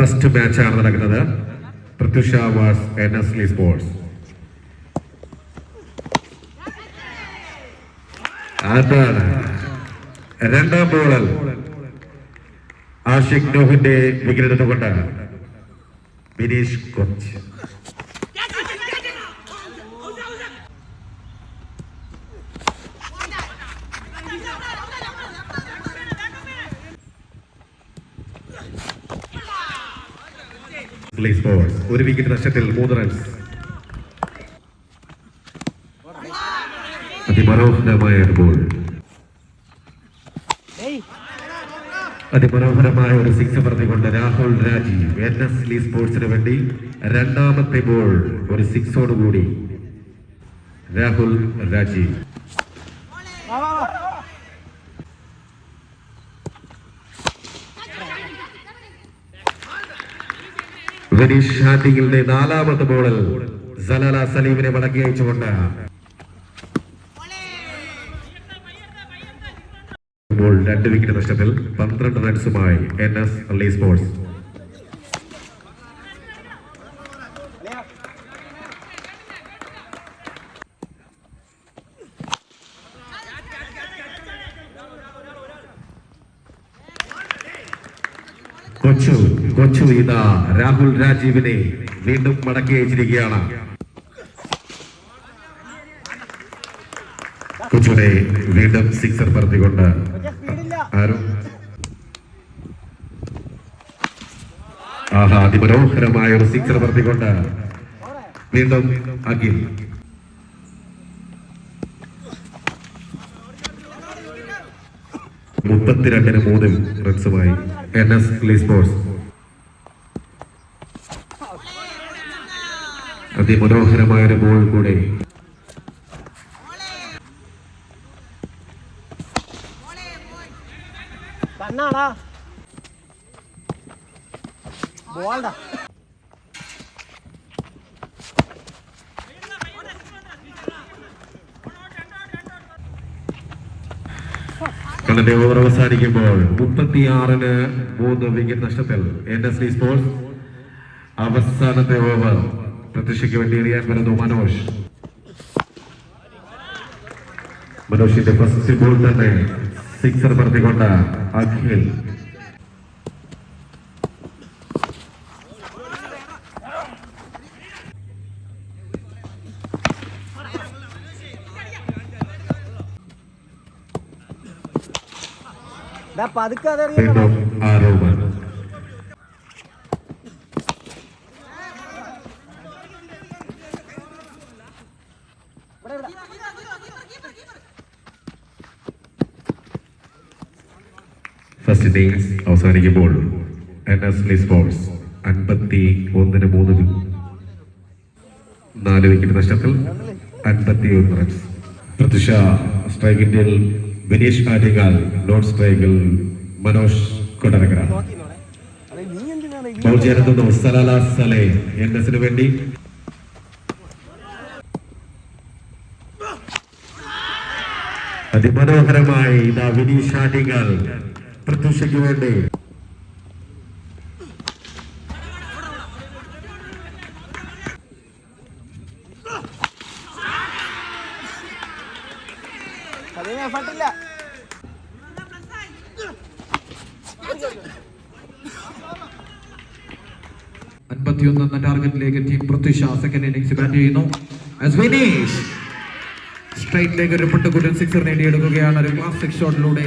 First മാച്ചാണ് നടക്കുന്നത്. Pratyusha vs N S Lee sports. അതാണ് രണ്ടാം ബോളിൽ ആഷിഖ് നോഹിന്റെ വിക്കറ്റ് എടുത്തുകൊണ്ട് ബിനീഷ് കൊച്ച്. ലീ സ്പോർട്സ് ഒരു വിക്കറ്റ് നഷ്ടത്തിൽ മൂന്ന് റൺസ് അതിമനോഹരമായ ഒരു ബോൾ അതിമനോഹരമായ ഒരു സിക്സ് പറഞ്ഞുകൊണ്ട് Rahul Rajeev N S Lee സ്പോർട്സിന് വേണ്ടി രണ്ടാമത്തെ ബോൾ ഒരു സിക്സോടുകൂടി രാഹുൽ രാജീവ് വിനീഷ് ഷാറ്റിങ്ങിന്റെ നാലാമത്തെ ബോളിൽ സലാല സലീമിനെ മടക്കി അയച്ചുകൊണ്ട് രണ്ട് വിക്കറ്റ് നഷ്ടത്തിൽ പന്ത്രണ്ട് റൺസുമായി എൻ എസ് സ്പോർട്സ് കൊച്ചു കൊച്ചു ഇതാ രാഹുൽ രാജീവിനെ വീണ്ടും മടക്കി അയച്ചിരിക്കുകയാണ്. കൊച്ചുവിനെ വീണ്ടും സിക്സർ പറത്തിക്കൊണ്ട് ആരും ആഹാ അതിമനോഹരമായ ഒരു സിക്സർ പറത്തിക്കൊണ്ട് വീണ്ടും അഖിൽ. മുപ്പത്തിരണ്ടിന് മൂന്നിൽ റൺസുമായി എൻ എസ് ലീ സ്പോർട്സ് അതിമനോഹരമായ ഒരു ബോൾ കൂടെ. കണ്ണാടാ ബോൾടാ കളിന്റെ ഓവർ അവസാനിക്കുമ്പോൾ മുപ്പത്തിയാറിന് മൂന്ന് വിക്കറ്റ് നഷ്ടത്തിൽ എൻ എസ് ഡി സ്പോർട്സ് അവസാനത്തെ ഓവർ പ്രതീക്ഷയ്ക്ക് വേണ്ടി എറിയാൻ വരുന്നു മനോജ്. മനോജിന്റെ ഫസ്റ്റ് ബോൾ തന്നെ സിക്സർ പറത്തിക്കൊണ്ട് അഖിൽ. പതുക്കെ ഫസ്റ്റ് ഇന്നിംഗ്സ് അവസാനിക്കുമ്പോൾ എൻ എസ് ലിസ്ബോൾസ് സ്പോർട്സ് അൻപത്തി ഒന്നിന് മൂന്ന് വി- നാല് വിക്കറ്റ് നഷ്ടത്തിൽ അൻപത്തി ഒന്ന് റൺസ് പ്രതുഷ സ്ട്രൈക്കിന്റെ വിനീഷ് ആറ്റിങ്ങാൽ നോൺ സ്ട്രൈക്കിൽ മനോജ് കൊടരകര ബൗൾ ചേരുന്നു സലാല സലേ എൻ എസിന് വേണ്ടി. അതിമനോഹരമായി ഇതാ വിനീഷ് ആറ്റിങ്ങാൽ പ്രത്യക്ഷയ്ക്ക് വേണ്ടി. അതിന് എഫർട്ടില്ല അൻപത്തിയൊന്ന് എന്ന ടാർഗറ്റിലേക്ക് team Pratyusha second innings bat ചെയ്യുന്നു. സ്ട്രൈറ്റിലേക്ക് ഒരു പട്ടുകുട്ടൻ സിക്സർ നേടിയെടുക്കുകയാണ്. ഒരു ക്ലാസിക് ഷോട്ടിലൂടെ